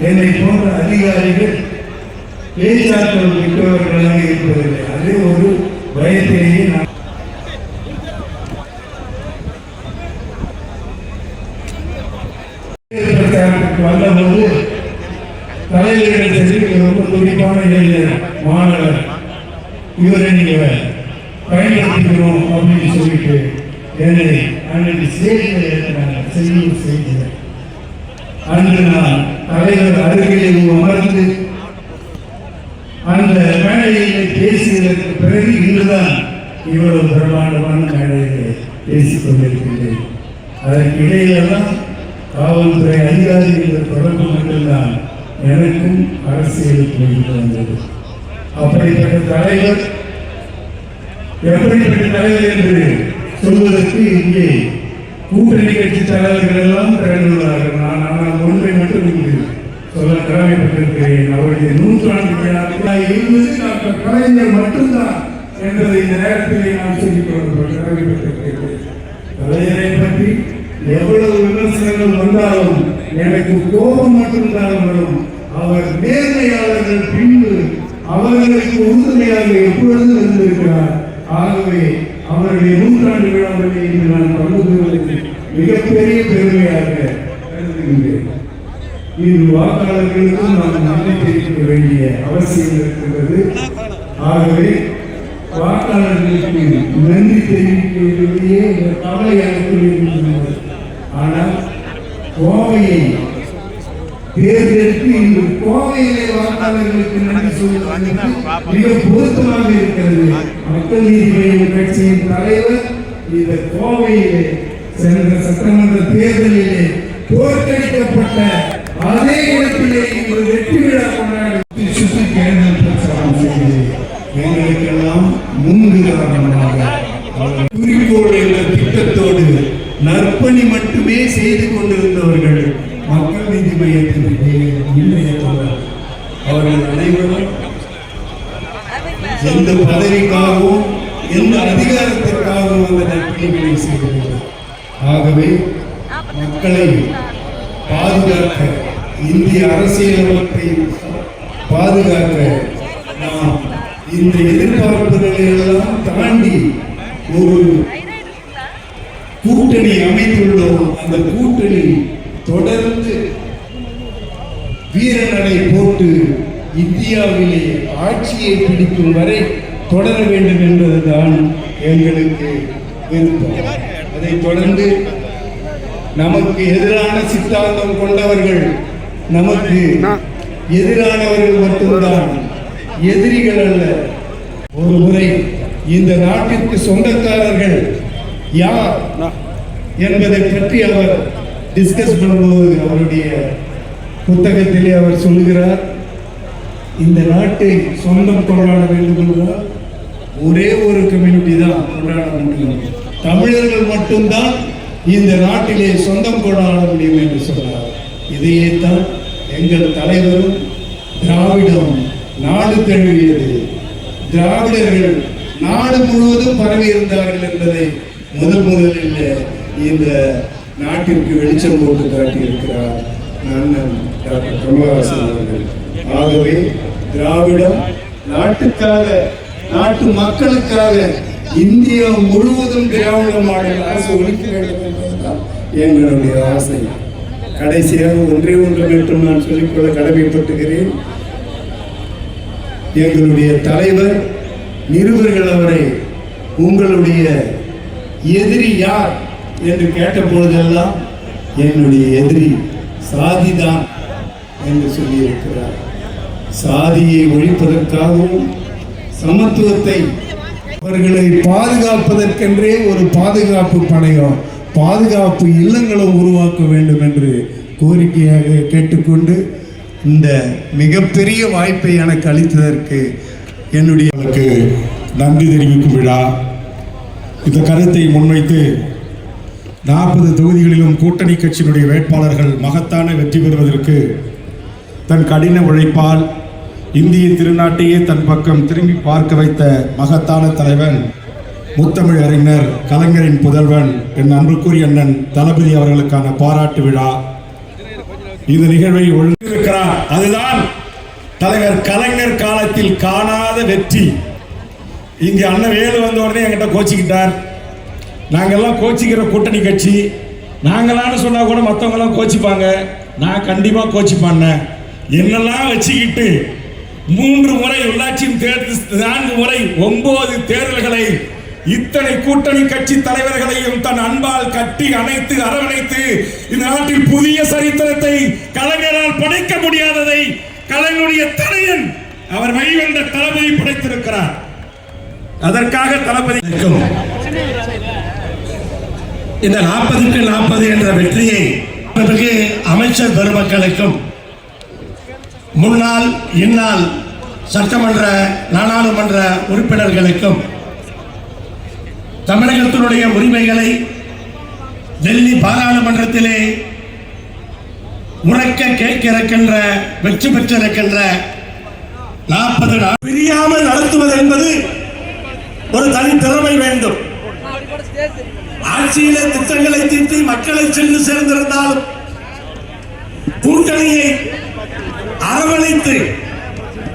என்னை போன்ற அதிகாரிகள் பேச்சாற்றல் மிக்கவர்களாக இருப்பதில்லை. அது ஒரு பயத்திலேயே நான் வந்தபோது தலைவர்கள் சரி ரொம்ப துடிப்பான மாணவர் இவரை நீங்க அப்படின்னு சொல்லிட்டு என்னை அன்றைக்கு செய்தியில் செய்தி அன்று நான் தலைவர் அருகிலே அமர்ந்து அந்த மேடையிலே பேசியதற்கு பிறகு இன்றுதான் இவ்வளவு பிரமாண்டமான மேடையிலே பேசிக் கொண்டிருக்கின்றேன். அதற்கு இடையிலெல்லாம் காவல்துறை அதிகாரிகள் தொடர்பு மட்டும்தான் எனக்கும் அரசியலுக்கு இருந்து வந்தது. அப்படிப்பட்ட தலைவர் எப்படிப்பட்ட தலைவர் என்று சொல்வதற்கு இங்கே கூட்டணி கட்சி தலைவர்கள் எல்லாம் திரண்டுள்ளார்கள். நான் ஆனால் ஒன்றை மட்டும் இங்கு சொல்ல கடமைப்பட்டிருக்கிறேன். அவருடைய நூற்றாண்டு விழாவில் இருபது டாக்டர் கலைஞர் மட்டும்தான் என்பதை இந்த நேரத்திலே நான் சொல்லிக் கடமைப்பட்டிருக்கிறேன். கலைஞரை பற்றி எவ்வளவு விமர்சனங்கள் வந்தாலும் எனக்கு கோபம் மட்டும்தான் வரும். அவர் நேர்மையாளர்கள் பின்பு அவர்களுக்கு உறுதுணையாக எப்பொழுதும் இருந்திருக்கிறார். ஆகவே அவருடைய நூற்றாண்டு விழாவிலே இன்று நான் பங்கு மிகப்பெரிய பெருமையாக கருதுகின்றேன். இன்று வாக்காளர்களுக்கும் நாம் நன்றி தெரிவிக்க வேண்டிய அவசியம் இருக்கிறது. ஆகவே வாக்காளர்களுக்கு நன்றி தெரிவிப்பதிலேயே இந்த கவலை எனக்கு இருக்கின்றது ஆனால் கோவையை தேர்ந்தெடுத்து இன்று கோவையிலே வாக்காளர்களுக்கு நன்றி சொல்வது மிக பொருத்தமாக இருக்கிறது. மக்கள் நீதி கட்சியின் தலைவர் இந்த கோவையிலே சென்ற சட்டமன்ற தேர்தலிலே தோற்கடிக்கப்பட்ட அதே இடத்திலே ஒரு வெற்றி விழா கொண்டாடி சுற்றி தேர்தல் பிரச்சாரம் செய்து எங்களுக்கெல்லாம் முன்னுதாரணமாக குறிக்கோள் என்ற திட்டத்தோடு நற்பணி மட்டுமே செய்து கொண்டிருந்தவர்கள் மக்கள் நீதி மையத்திற்கு இன்றைய தோழர் அவர்கள் அனைவரும் எந்த பதவிக்காகவும் எந்த அதிகாரத்திற்காகவும் அந்த நற்பணிகளை செய்ததில்லை ஆகவே மக்களை பாதுகாக்க இந்திய அரசியலமைப்பை பாதுகாக்க நாம் இந்த எதிர்பார்ப்புகளை எல்லாம் தாண்டி ஒரு கூட்டணி அமைத்துள்ளோம். அந்த கூட்டணி தொடர்ந்து வீரநடை போட்டு இந்தியாவிலே ஆட்சியை பிடிக்கும் வரை தொடர வேண்டும் என்பதுதான் எங்களுக்கு விருப்பம். அதை தொடர்ந்து நமக்கு எதிரான சித்தாந்தம் கொண்டவர்கள் நமக்கு எதிரானவர்கள் மட்டும்தான். எதிரிகள் அல்ல. ஒரு முறை இந்த நாட்டிற்கு சொந்தக்காரர்கள் யார் என்பதை பற்றி அவர் டிஸ்கஸ் பண்ணும்போது அவருடைய புத்தகத்திலே அவர் சொல்லுகிறார் இந்த நாட்டை சொந்தம் கொண்டாட வேண்டும் என்றால் ஒரே ஒரு கம்யூனிட்டி தான் கொண்டாட முடியும். தமிழர்கள் மட்டும்தான் இந்த நாட்டிலே சொந்தம் கொண்டாட முடியும் என்று சொன்னார். இதையே தான் எங்கள் தலைவரும் திராவிடம் நாடு தழுவியது திராவிடர்கள் நாடு முழுவதும் பரவி இருந்தார்கள் என்பதை முதல் முதலில் இந்த நாட்டிற்கு வெளிச்சம் போட்டு காட்டியிருக்கிறார் அண்ணன் டாக்டர் கமலஹாசன் அவர்கள். ஆகவே திராவிடம் நாட்டுக்காக நாட்டு மக்களுக்காக இந்தியா முழுவதும் திராவிட மாடல் அரசு ஒழிக்க வேண்டும் என்பதுதான் எங்களுடைய ஆசை. கடைசியாக ஒன்றே ஒன்று மட்டும் நான் சொல்லிக்கொள்ள கடமைப்பட்டுகிறேன். எங்களுடைய தலைவர் நிருபர்கள் அவரை உங்களுடைய எதிரி யார்? என்று கேட்டபொழுதெல்லாம் என்னுடைய எதிரி சாதிதான் என்று சொல்லியிருக்கிறார். சாதியை ஒழிப்பதற்காகவும் சமத்துவத்தை அவர்களை பாதுகாப்பதற்கென்றே ஒரு பாதுகாப்பு பணையம் பாதுகாப்பு இல்லங்களும் உருவாக்க வேண்டும் என்று கோரிக்கையாக கேட்டுக்கொண்டு இந்த மிகப்பெரிய வாய்ப்பை எனக்கு அளித்ததற்கு என்னுடைய நன்றி தெரிவிக்கும் விழா. இந்த கருத்தை முன்வைத்து நாற்பது தொகுதிகளிலும் கூட்டணி கட்சியினுடைய வேட்பாளர்கள் மகத்தான வெற்றி பெறுவதற்கு தன் கடின உழைப்பால் இந்திய திருநாட்டையே தன் பக்கம் திரும்பி பார்க்க வைத்த மகத்தான தலைவன் முத்தமிழ் அறிஞர் கலைஞரின் புதல்வன் என் அன்புக்குரிய அண்ணன் தளபதி அவர்களுக்கான பாராட்டு விழா. இந்த நிகழ்வை ஒழுங்கிருக்கிறார் அதுதான் தலைவர் கலைஞர் காலத்தில் காணாத வெற்றி. இங்கே அண்ணன் வேலு வந்த உடனே என்கிட்ட கோச்சிக்கிட்டார். நாங்கெல்லாம் கோச்சிக்கிற கூட்டணி கட்சி. நாங்களான்னு சொன்னா கூட மற்றவங்கெல்லாம் கோச்சிப்பாங்க. நான் கண்டிப்பா கோச்சிப்பாங்க என்னெல்லாம் வச்சுக்கிட்டு மூன்று முறை உள்ளாட்சியும் தேர்தல் நான்கு முறை ஒன்பது தேர்தல்களை இத்தனை கூட்டணி கட்சி தலைவர்களையும் தன் அன்பால் கட்டி அணைத்து அரவணைத்து இந்த நாட்டில் புதிய சரித்திரத்தை கலைஞரால் படைக்க முடியாததை கலைஞருடைய தலையன் அவர் வைவந்த தளபதி படைத்திருக்கிறார். அதற்காக தளபதி இந்த நாற்பதுக்கு நாற்பது என்ற வெற்றியை பிறகு அமைச்சர் பெருமக்களுக்கும் முன்னாள் இந்நாள் சட்டமன்ற நாடாளுமன்ற உறுப்பினர்களுக்கும் தமிழகத்தினுடைய உரிமைகளை டெல்லி பாராளுமன்றத்திலே உறக்க கேட்க இருக்கின்ற வெற்றி பெற்றிருக்கின்ற நாற்பது பிரியாமல் நடத்துவது என்பது ஒரு தனி திறமை வேண்டும். ஆட்சியில திட்டங்களை தீட்டி மக்களை சென்று சேர்ந்திருந்தாலும் கூட்டணியை அரவணைத்து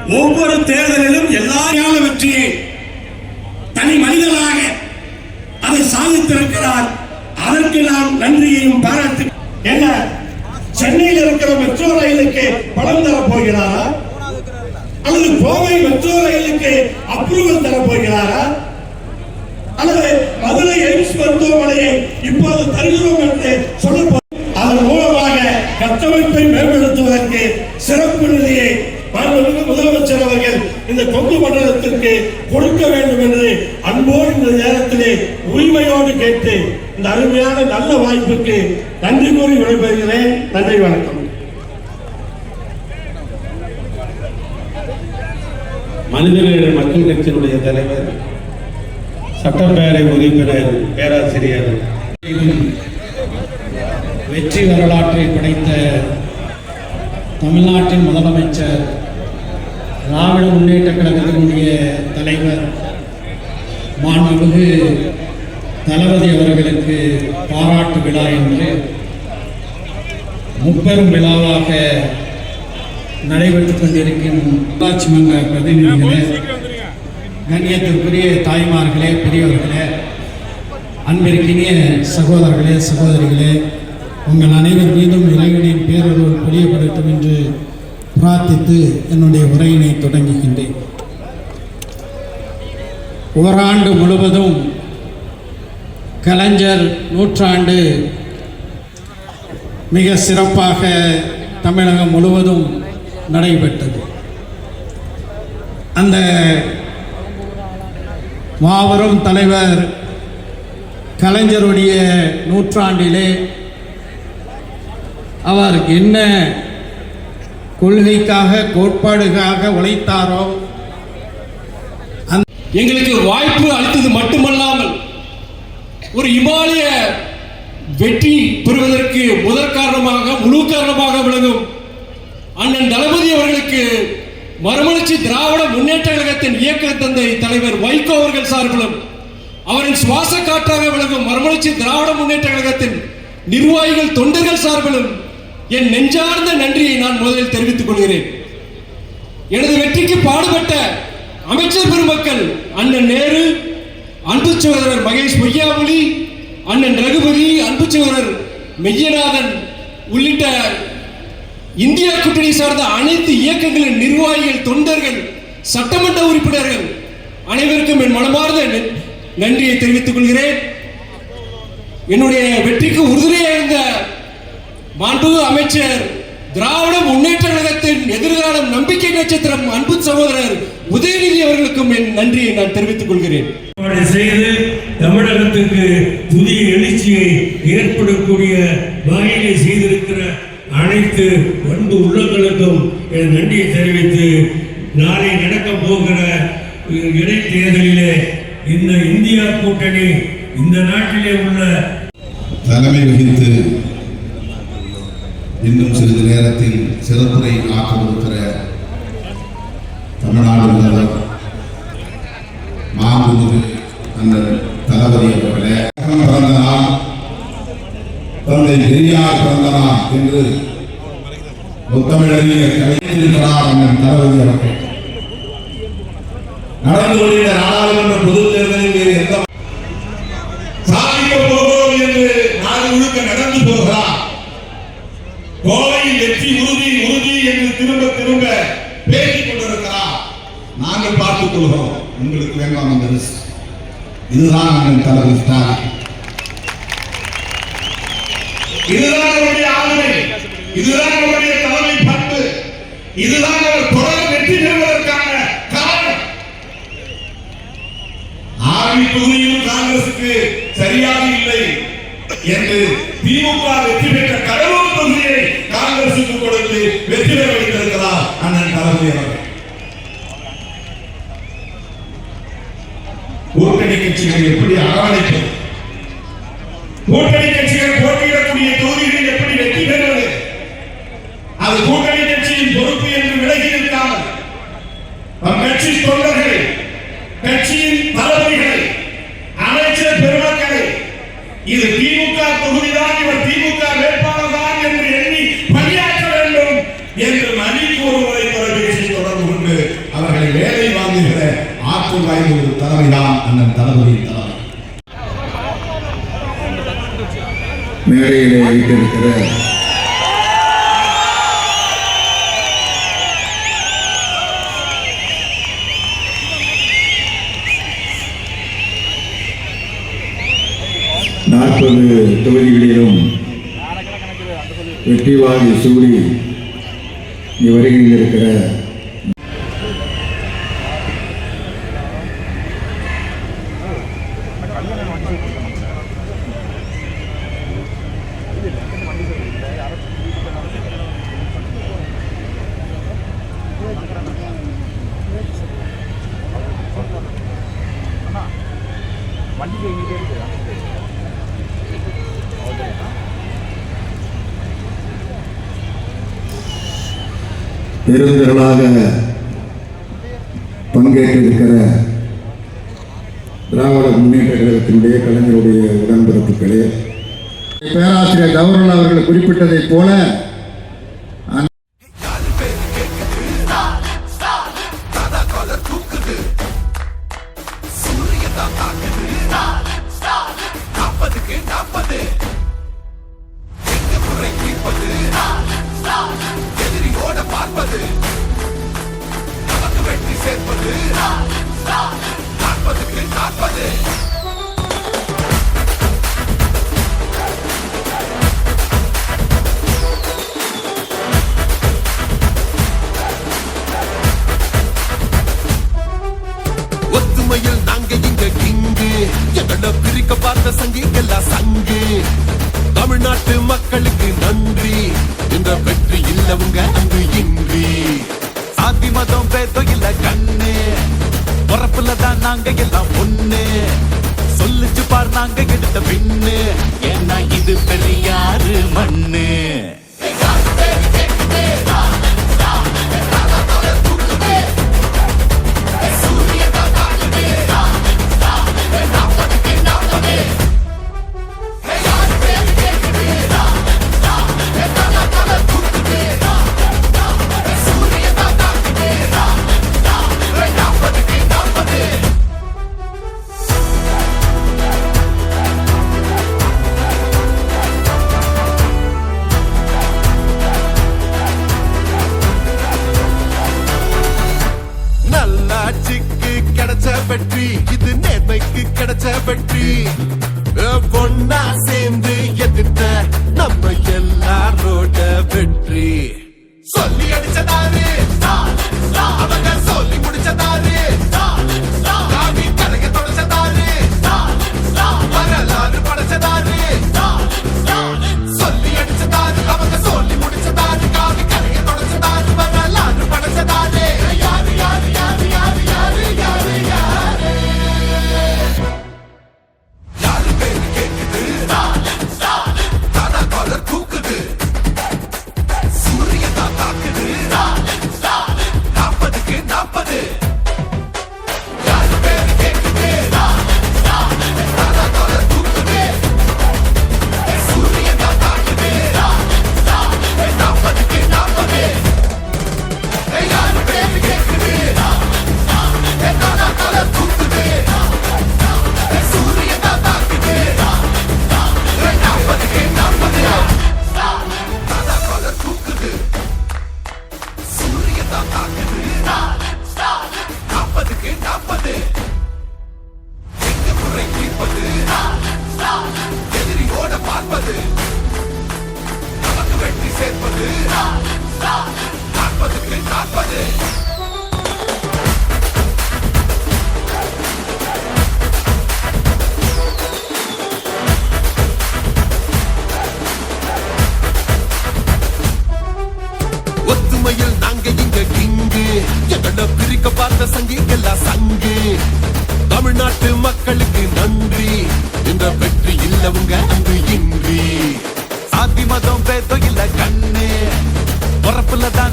ஒவ்வொரு தேர்தலிலும் எல்லா கால வெற்றியை தனி மனிதனாக அதை சாதித்திருக்கிறார். அதற்கு நாம் நன்றியையும் பாராட்டு என்ன? சென்னையில் இருக்கிற மெட்ரோ ரயிலுக்கு பணம் தரப் போகிறாரா? அல்லது கோவை மெட்ரோ ரயிலுக்கு அப்ரூவல் தரப் போகிறாரா? அல்லது மதுரை எய்ம்ஸ் மருத்துவமனையை இப்போது தருகிறோம் என்று சொல்ல அதன் மூலமாக கட்டமைப்பை மேம்படுத்துவதற்கு சிறப்பு நிதியை முதலமைச்சர் அவர்கள் இந்த கொங்கு மண்டலத்திற்கு கொடுக்க வேண்டும் என்று அன்போடு இந்த நேரத்திலே உரிமையோடு கேட்டு இந்த அருமையான நல்ல வாய்ப்புக்கு நன்றி கூறி விடைபெறுகிறேன். நன்றி வணக்கம். மனிதநேய மக்கள் கட்சியினுடைய தலைவர் சட்டப்பேரவை உறுப்பினர் பேராசிரியர். வெற்றி வரலாற்றை படைத்த தமிழ்நாட்டின் முதலமைச்சர் திராவிட முன்னேற்ற கழகத்தினுடைய தலைவர் மாண்புமிகு தளபதி அவர்களுக்கு பாராட்டு விழா என்று முப்பெரும் விழாவாக நடைபெற்றுக் கொண்டிருக்கும் உள்ளாட்சி மன்ற பிரதிநிதிகளை கண்ணியத்திற்குரிய தாய்மார்களே பெரியவர்களே அன்பிற்கினிய சகோதரர்களே சகோதரிகளே உங்கள் அனைவர் மீதும் இறைவனின் பேரருள் புரியப்படட்டும் என்று பிரார்த்தித்து என்னுடைய உரையினை தொடங்குகின்றேன். ஓராண்டு முழுவதும் கலைஞர் நூற்றாண்டு மிக சிறப்பாக தமிழகம் முழுவதும் நடைபெற்றது. அந்த மாபெரும் தலைவர் கலைஞருடைய நூற்றாண்டிலே அவர் என்ன கொள்கைக்காக கோட்பாடுக்காக உழைத்தாரோ எங்களுக்கு வாய்ப்பு அளித்தது மட்டுமல்லாமல் ஒரு இமாலய வெற்றி பெறுவதற்கு முதற் காரணமாக முழு காரணமாக விளங்கும் அண்ணன் தளபதி அவர்களுக்கு மறுமலர்ச்சி திராவிட முன்னேற்ற கழகத்தின் இயக்க தந்தை தலைவர் வைகோ அவர்கள் சார்பிலும் அவரின் சுவாச காற்றாக விளங்கும் மறுமலர்ச்சி திராவிட முன்னேற்ற கழகத்தின் நிர்வாகிகள் தொண்டர்கள் சார்பிலும் என் நெஞ்சார்ந்த நன்றியை நான் முதலில் தெரிவித்துக் கொள்கிறேன். எனது வெற்றிக்கு பாடுபட்ட அமைச்சர் பெருமக்கள் அண்ணன் நேரு அன்பு சகோதரர் மகேஷ் பொய்யாமொழி அண்ணன் ரகுபதி அன்பு சகோதரர் மெய்யநாதன் உள்ளிட்ட இந்தியா கூட்டணி சார்ந்த அனைத்து இயக்கங்களின் நிர்வாகிகள் தொண்டர்கள் சட்டமன்ற உறுப்பினர்கள் அனைவருக்கும் என் மனமார்ந்த நன்றியை தெரிவித்துக் கொள்கிறேன். என்னுடைய வெற்றிக்கு உறுதுணையாக இருந்த மாண்புமிகு அமைச்சர் திராவிட முன்னேற்ற கழகத்தின் எதிர்காலம் நம்பிக்கை நட்சத்திரம் அன்பு சகோதரர் உதயநிதி அவர்களுக்கும் என் நன்றியை நான் தெரிவித்துக் கொள்கிறேன். செய்து தமிழகத்துக்கு புதிய எழுச்சியை ஏற்படக்கூடிய வகையிலே செய்திருக்கிற அனைத்து அன்பு உள்ளங்களுக்கும் என் நன்றியை தெரிவித்து நாளை நடக்க போகிற இடைத்தேர்தலிலே இந்த இந்தியா கூட்டணி இந்த நாட்டிலே உள்ள தலைமை வகித்து இன்னும் சிறிது நேரத்தில் சிறப்புரை ஆற்றவிருக்கிற தமிழ்நாடு முதல்வர் மாண்புமிகு அந்த தளபதி அவர்களே. பிறந்த நாள். தந்தை பெரியார் பிறந்தனார் என்று முத்தமிழறிஞர் கலைஞர் அண்ணன் தளபதி அவர்கள். நடந்து கொண்டிருந்த நாடாளுமன்ற தேர்தலில் வேறு எந்த சாதிக்க போகிறோம் என்று நாடு முழுக்க நடந்து போகிறார் கோவையில் வெற்றி உறுதி உறுதி என்று திரும்ப திரும்ப பேசிக் கொண்டிருக்கிறார் நாங்கள் பார்த்துக் கொள்கிறோம். உங்களுக்கு வேண்டாம் அந்த ரிஸ்க் இதுதான் அண்ணன் தளபதி ஸ்டாலின். இதுதான் அவருடைய ஆளுமை. இதுதான் அவருடைய தலைமை பண்பு. இதுதான் அவர் தொடர் வெற்றி பெறுவதற்கான காரணம். ஆர்மி தொகுதியிலும் காங்கிரசுக்கு சரியாக இல்லை என்று திமுக வெற்றி பெற்ற கடலூர் தொகுதியை காங்கிரசுக்கு கொடுத்து வெற்றி பெற வைத்திருக்கிறார் அண்ணன் தளபதி அவர்கள். கூட்டணி கட்சிகள் எப்படி அரவணைப்பது? கூட்டணி நாற்பது தொகுதிகளிலும் வெற்றி வாங்கி சூடி வருகின்றிருக்கிற இருக்கிற திராவிட முன்னேற்ற கழகத்தினுடைய கலைஞருடைய உடன்பிறப்புகளே பேராசிரியர் கௌரவன் அவர்கள் குறிப்பிட்டதைப் போல எங்களை பிரிக்க பார்த்த சங்கிகெல்லாம் சங்கு. தமிழ்நாட்டு மக்களுக்கு நன்றி. இந்த வெற்றி இல்லவங்க அங்கு இன்றி. சாதி மதம் பேதம் இல்ல கண்ணு. பொறப்புல தான் நாங்க எல்லாம் ஒண்ணு. சொல்லிச்சு பார் நாங்க எடுத்த பின்னு ஏன்னா இது பெரியாறு மண்ணு. வெற்றி. இது நேர்மைக்கு கிடைச்ச வெற்றி. ஒன்னா சேர்ந்து எதிர்த்த நம்ம எல்லாரோட வெற்றி. சொல்லி அடிச்சதாரு அவங்க சொல்லி முடிச்சதா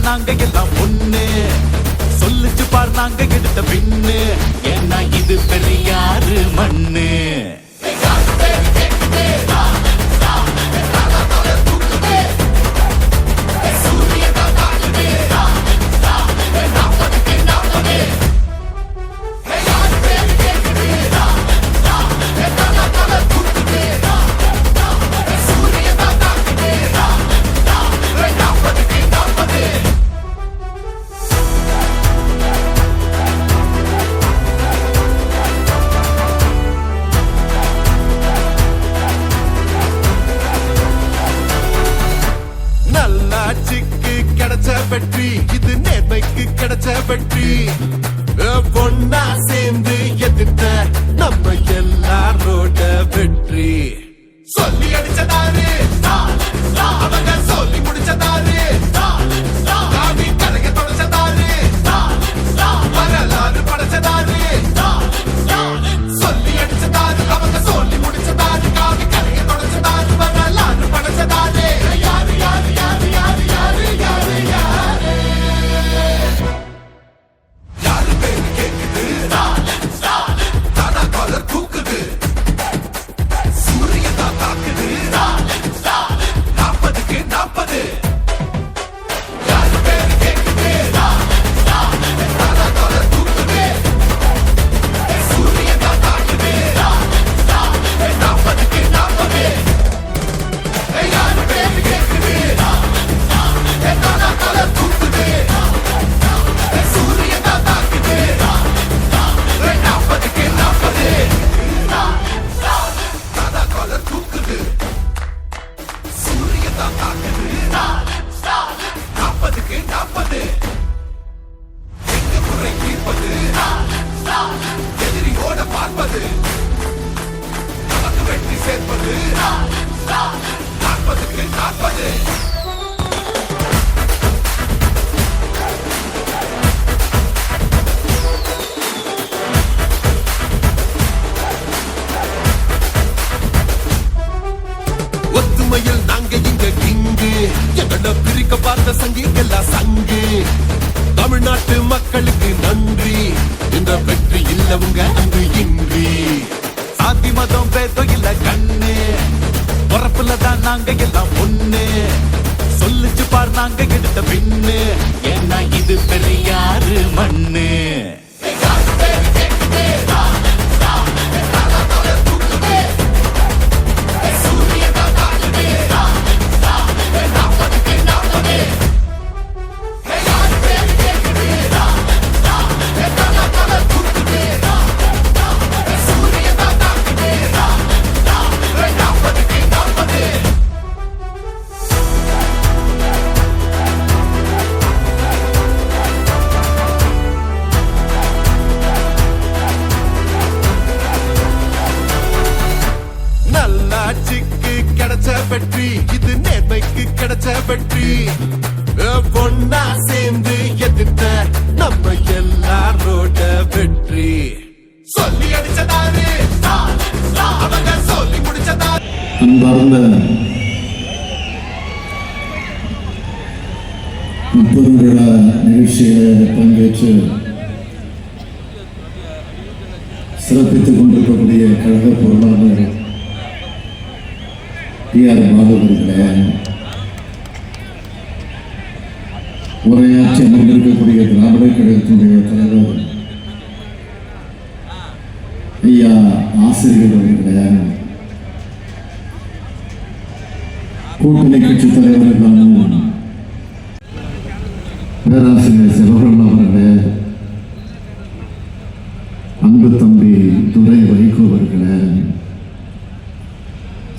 நாங்க எல்லாம் ஒண்ணு. சொல்லிச்சு பார் நாங்க எடுத்த பின்னு ஏன்னா இது பெரியாறு மண்ணு. சங்கிகள்லாம் தமிழ்நாட்டு மக்களுக்கு நன்றி. இந்த வெற்றி இல்லவங்க அங்கு இன்றி. சாதி மதம் பேதம் இல்ல கண்ணு. பொறப்புல தான் நாங்க எல்லாம் ஒண்ணு. சொல்லிச்சு பார் நாங்க எடுத்த பின்னு ஏன்னா இது பெரியாறு மண்ணு. கிடைச்ச வெற்றி. ஒன்னா சேர்ந்து எதிர்த்த நம்ம எல்லாரோட வெற்றி. சொல்லி அடிச்சதாரு. அவங்க சொல்லி முடிச்சதாரு. அன்பார்ந்த முப்பது விழா நிகழ்ச்சியில் பங்கேற்று சிறப்பித்துக் கொண்டிருக்கக்கூடிய கழக பொருளாளர் டி ஆர் பாபு திராவிட கழகத்தினுடைய தலைவர் ஐயா ஆசிரியர் அவர்களையாக கூட்டணி கட்சி தலைவர்களான பேராசிரியர் சிவகன் அவர்களே அன்பு தம்பி துரை வைகோ அவர்களே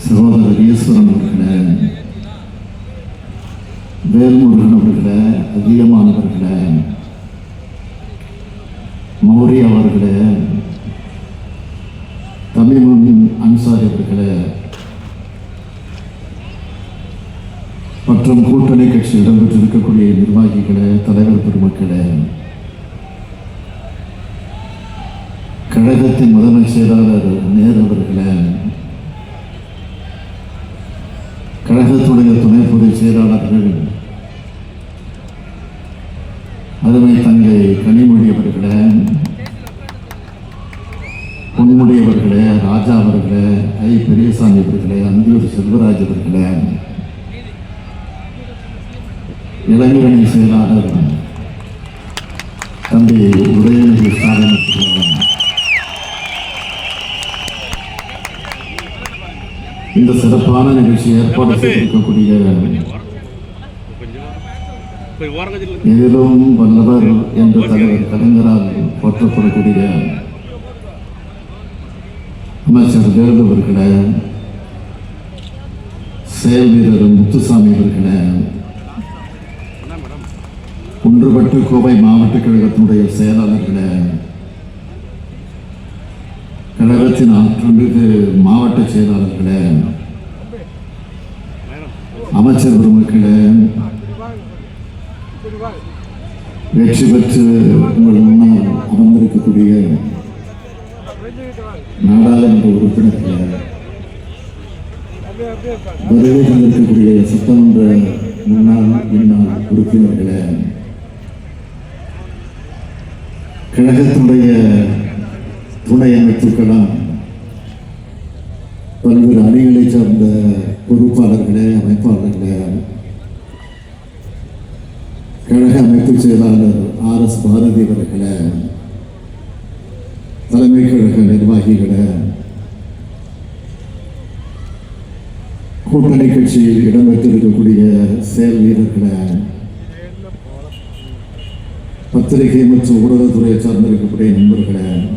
சகோதரர் ஈஸ்வரன் அவர்களே வேல்முருகன் அவர்களே அதிகமானவர்களே மௌரி அவர்களே தமிழ் அன்சாரி அவர்களே மற்றும் கூட்டணி கட்சி இடம்பெற்றிருக்கக்கூடிய நிர்வாகிகளே தலைவர் பெருமக்களே கழகத்தின் முதன்மை செயலாளர் நேரு அவர்களே. கழகத்துடைய துணை பொதுச் செயலாளர்கள். அருமை தங்கை கனிமொழி அவர்களே. பொன்முடி அவர்களே ராஜா அவர்களே ஐ. பெரியசாமி அவர்களே அந்தியூர் செல்வராஜ் அவர்களே. இளைஞரணி செயலாளர் இந்த சிறப்பான நிகழ்ச்சி ஏற்பாடு செய்திருக்கக்கூடிய எதிலும் வல்லவர் என்ற தலைவர் கலைஞரால் போற்றப்படக்கூடிய அமைச்சர் வேலு அவர்களே செயல் வீரர் முத்துசாமி அவர்களே ஒன்றுபட்டு கோவை மாவட்ட கழகத்தினுடைய செயலாளர்களே கழகத்தின் ஆற்றமிகு மாவட்ட செயலாளர்களே அமைச்சர் பெருமக்களே வெற்றி பெற்று உங்கள் முன்னால் அமர்ந்திருக்கக்கூடிய நாடாளுமன்ற உறுப்பினர்களே வருகை தந்திருக்கக்கூடிய சட்டமன்ற முன்னாள் முன்னாள் உறுப்பினர்களே கழகத்துடைய துணை அமைப்புகளாம் பல்வேறு அணிகளை சார்ந்த பொறுப்பாளர்களே அமைப்பாளர்களே. கழக அமைப்பு செயலாளர் ஆர் எஸ் பாரதி அவர்களே. தலைமை கழக நிர்வாகிகளே. கூட்டணி கட்சியில் இடம்பெற்றிருக்கக்கூடிய செயல் வீரர்களே. பத்திரிகை மற்றும் ஊடகத்துறையை சார்ந்திருக்கக்கூடிய நண்பர்களே.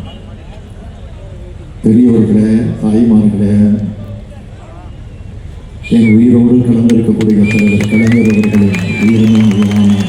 பெரியவர்களே தாய்மார்களே. என் உயிரோடு கலந்திருக்கக்கூடிய தலைவர் கலைஞர் அவர்களின் உயிரின